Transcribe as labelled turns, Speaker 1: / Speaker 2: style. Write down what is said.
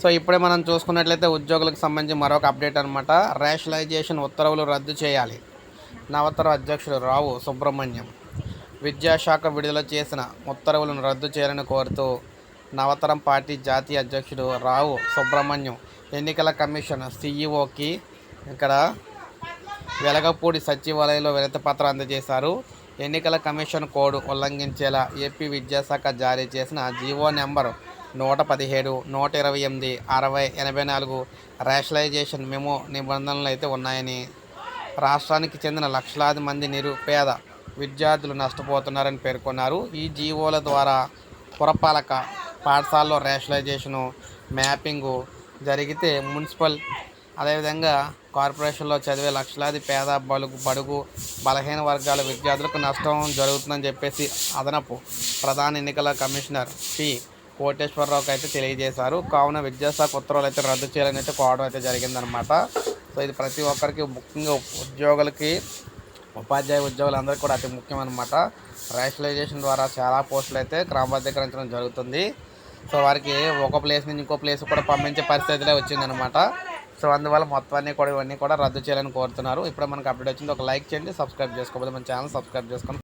Speaker 1: So ఇప్పుడే మనం చూసుకున్నట్లయితే ఉద్యోగులకు సంబంధించి మరొక అప్డేట్ అనమాట రేషనలైజేషన్ ఉత్తర్వులు రద్దు చేయాలి. నవతర అధ్యక్షుడు రావు సుబ్రహ్మణ్యం విద్యాశాఖ విడుదల చేసిన ఉత్తర్వులను రద్దు చేయాలని కోరుతూ నవతరం పార్టీ జాతీయ అధ్యక్షుడు రావు సుబ్రహ్మణ్యం ఎన్నికల కమిషన్ సీఈఓకి ఇక్కడ వెలగపూడి సచివాలయంలో వినతిపత్రం అందజేశారు. ఎన్నికల కమిషన్ కోడ్ ఉల్లంఘించేలా ఏపీ విద్యాశాఖ జారీ చేసిన జీవో నెంబరు నూట పదిహేడు నూట ఇరవై ఎనిమిది అరవై ఎనభై నాలుగు రేషనలైజేషన్ మెమో నిబంధనలు అయితే ఉన్నాయని. రాష్ట్రానికి చెందిన లక్షలాది మంది నిరుపేద విద్యార్థులు నష్టపోతున్నారని పేర్కొన్నారు. ఈ జీవోల ద్వారా పురపాలక పాఠశాలలో రేషనలైజేషను మ్యాపింగు జరిగితే మున్సిపల్ అదేవిధంగా కార్పొరేషన్లో చదివే లక్షలాది పేద బలుగు బడుగు బలహీన వర్గాల విద్యార్థులకు నష్టం జరుగుతుందని చెప్పేసి అదనపు ప్రధాన ఎన్నికల కమిషనర్ పి. కోటేశ్వరరావుకి అయితే తెలియజేశారు. కావున విద్యాశాఖ ఉత్తర్వులు అయితే రద్దు చేయాలని అయితే కోవడం అయితే జరిగిందనమాట సో ఇది ప్రతి ఒక్కరికి ముఖ్యంగా ఉద్యోగులకి ఉపాధ్యాయ ఉద్యోగులందరికీ కూడా అతి ముఖ్యమన్నమాట. రేషనలైజేషన్ ద్వారా చాలా పోస్టులు అయితే క్రమబద్ధీకరించడం జరుగుతుంది. సో వారికి ఒక ప్లేస్ నుంచి ఇంకో ప్లేస్ కూడా పంపించే పరిస్థితిలో వచ్చిందనమాట సో అందువల్ల మొత్తాన్ని కూడా ఇవన్నీ కూడా రద్దు చేయాలని కోరుతున్నారు. ఇప్పుడు మనకు అప్డేట్ వచ్చింది. ఒక లైక్ చేయండి సబ్స్క్రైబ్ చేసుకోకపోతే మన ఛానల్ సబ్స్క్రైబ్ చేసుకోండి.